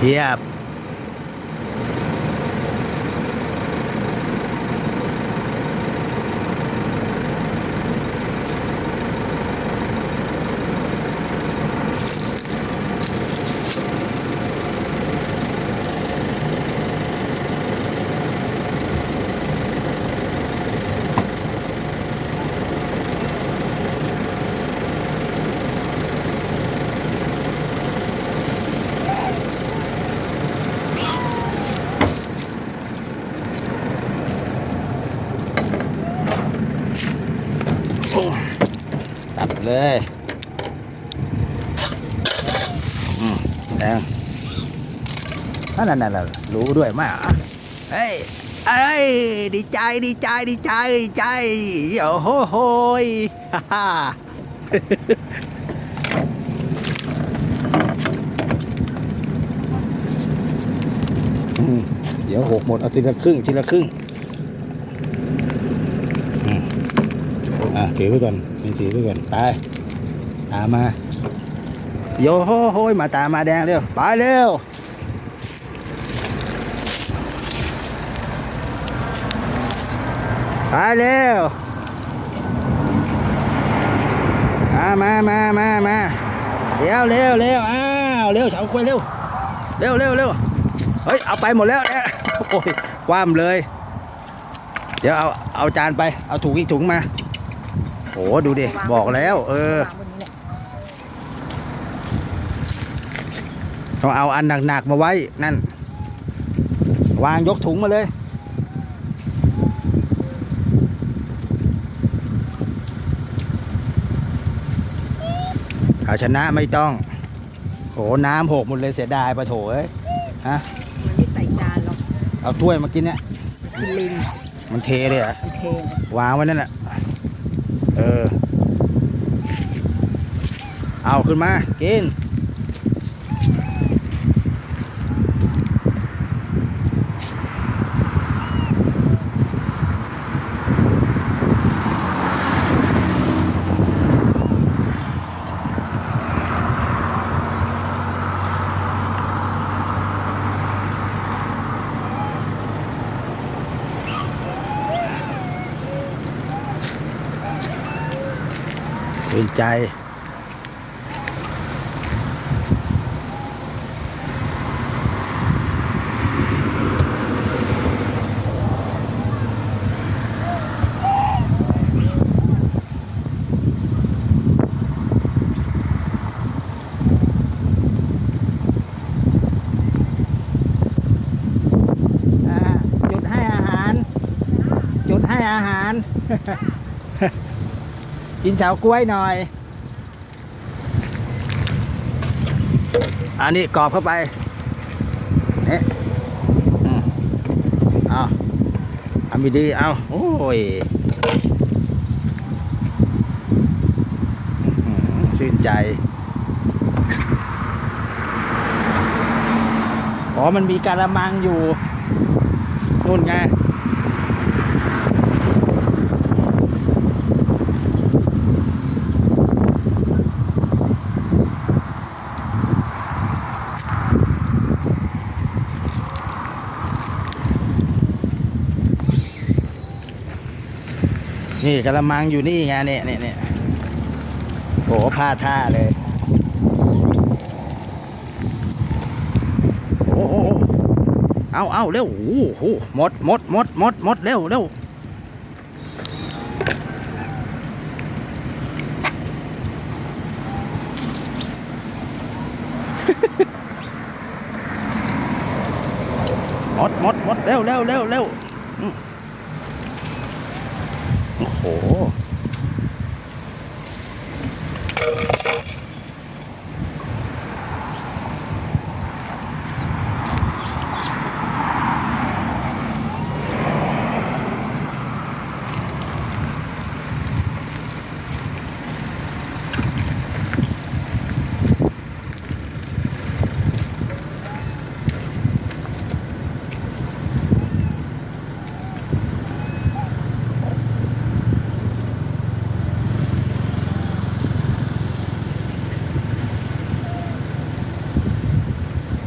เเลยแดงนั่นนั่นรู้ด้วยมากอะเฮ้ยเอ้ยดีใจดีใจดีใจดีใจโอ้โหโหยฮ่าฮ่าเดี๋ยวหกหมดเอาทีละครึ่งทีละครึ่ง อะถือไว้ก่อนนี่ถือไว้ก่อนไปตามมาโยโฮโฮยมาตามมาแดงเร็วไปเร็วไปเร็วมามามามามาเร็วเร็วเร็วอ้าวเร็วเฉาควยเร็วเร็วเร็วเร็วเฮ้ยเอาไปหมดแล้วเนี่ยโอ้ยคว่ำเลย เดี๋ยวเอาเอาจานไปเอาถุงอีกถุงมา โอ้ดูดิ บอกแล้ว เออ ต้องเอาอันหนักๆมาไว้ นั่น วางยกถุงมาเลยเอาชนะไม่ต้องโอ้น้ำหกหมดเลยเสียดายปะโถเอ้ย ฮะ มันไม่ใส่จานหรอก เอาถ้วยมากินเนี่ย กินลินมันเทเลยเหรอะโอเควางไว้นั่นแหละ เออ เอาขึ้นมา กิน ชื่นใจ อ่าจุดให้อาหาร จุดให้อาหาร กินเฉากล้วยหน่อย อันนี้กรอบเข้าไปนี่อืมเอาทำดีๆเอาโอ้ยชื่นใจ อ๋อ มันมีการะมังอยู่นู่นไง นี่กระมังอยู่นี่ไงเนี่ยเนี่ยเนี่ยโอ้พาท่าเลยโอ้โอ้โอ้เอาเอาเร็ว โอ้โหหมดหมดหมดหมดหมดเร็วเร็วหมดหมดหมดเร็วเร็วเร็วเร็ว โห